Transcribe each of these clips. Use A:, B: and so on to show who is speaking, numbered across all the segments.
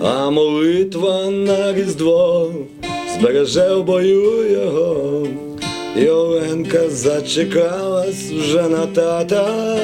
A: а молитва на різдво збереже в бою його. І Оленка зачекалась вже на тата.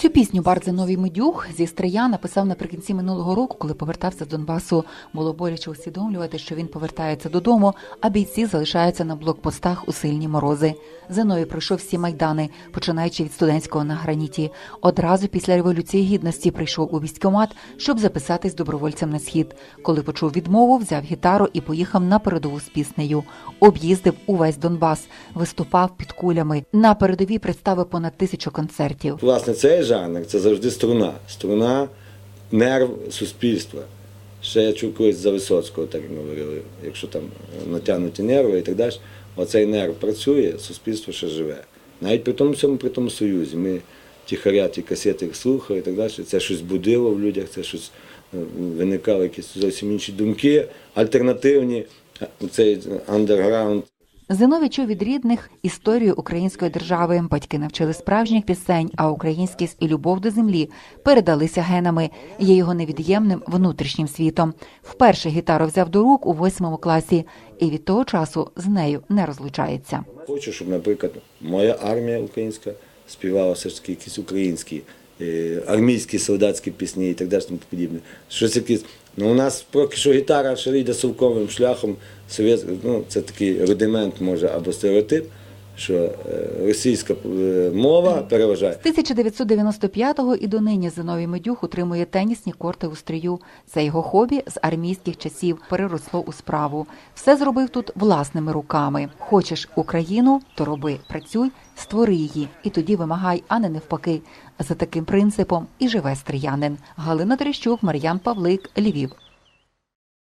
B: Цю пісню Барт Зиновій Медюх зі Стрия написав наприкінці минулого року, коли повертався з Донбасу. Було боляче усвідомлювати, що він повертається додому, а бійці залишаються на блокпостах у сильні морози. Зиновій пройшов всі майдани, починаючи від студентського на граніті. Одразу після революції гідності прийшов у військкомат, щоб записатись добровольцем на схід. Коли почув відмову, взяв гітару і поїхав на передову з піснею. Об'їздив увесь Донбас, виступав під кулями. На передовій представив понад тисячу концертів.
A: Власне, цей жанр це завжди струна. Струна нерв суспільства. Ще я чув колись за Висоцького, так говорили, якщо там натягнуті нерви і так далі. Оцей нерв працює, суспільство ще живе. Навіть при тому всьому, при тому союзі. Ми ті касети слухали і так далі. Це щось будило в людях, це щось е, виникали якісь зовсім інші думки, альтернативні, е, цей андерграунд.
B: Зиновій чув від рідних історію української держави. Батьки навчили справжніх пісень, а українськість і любов до землі передалися генами. Є його невід'ємним внутрішнім світом. Вперше гітару взяв до рук у восьмому класі, і від того часу з нею не розлучається.
A: Хочу, щоб, наприклад, моя армія українська співала все ж таки якісь українські, армійські солдатські пісні і так далі. подібне. Щось якісь. Ну, у нас поки що гітара ще йде совковим шляхом. Совєт, ну, це такий рудимент, може, або стереотип, що е, російська е, мова переважає.
B: З 1995-го і донині Зиновій Медюх утримує тенісні корти у стрію. Це його хобі з армійських часів переросло у справу. Все зробив тут власними руками. Хочеш Україну, то роби, працюй, створи її, і тоді вимагай, а не навпаки. За таким принципом і живе стріянин. Галина Терещук, Мар'ян Павлик, Львів.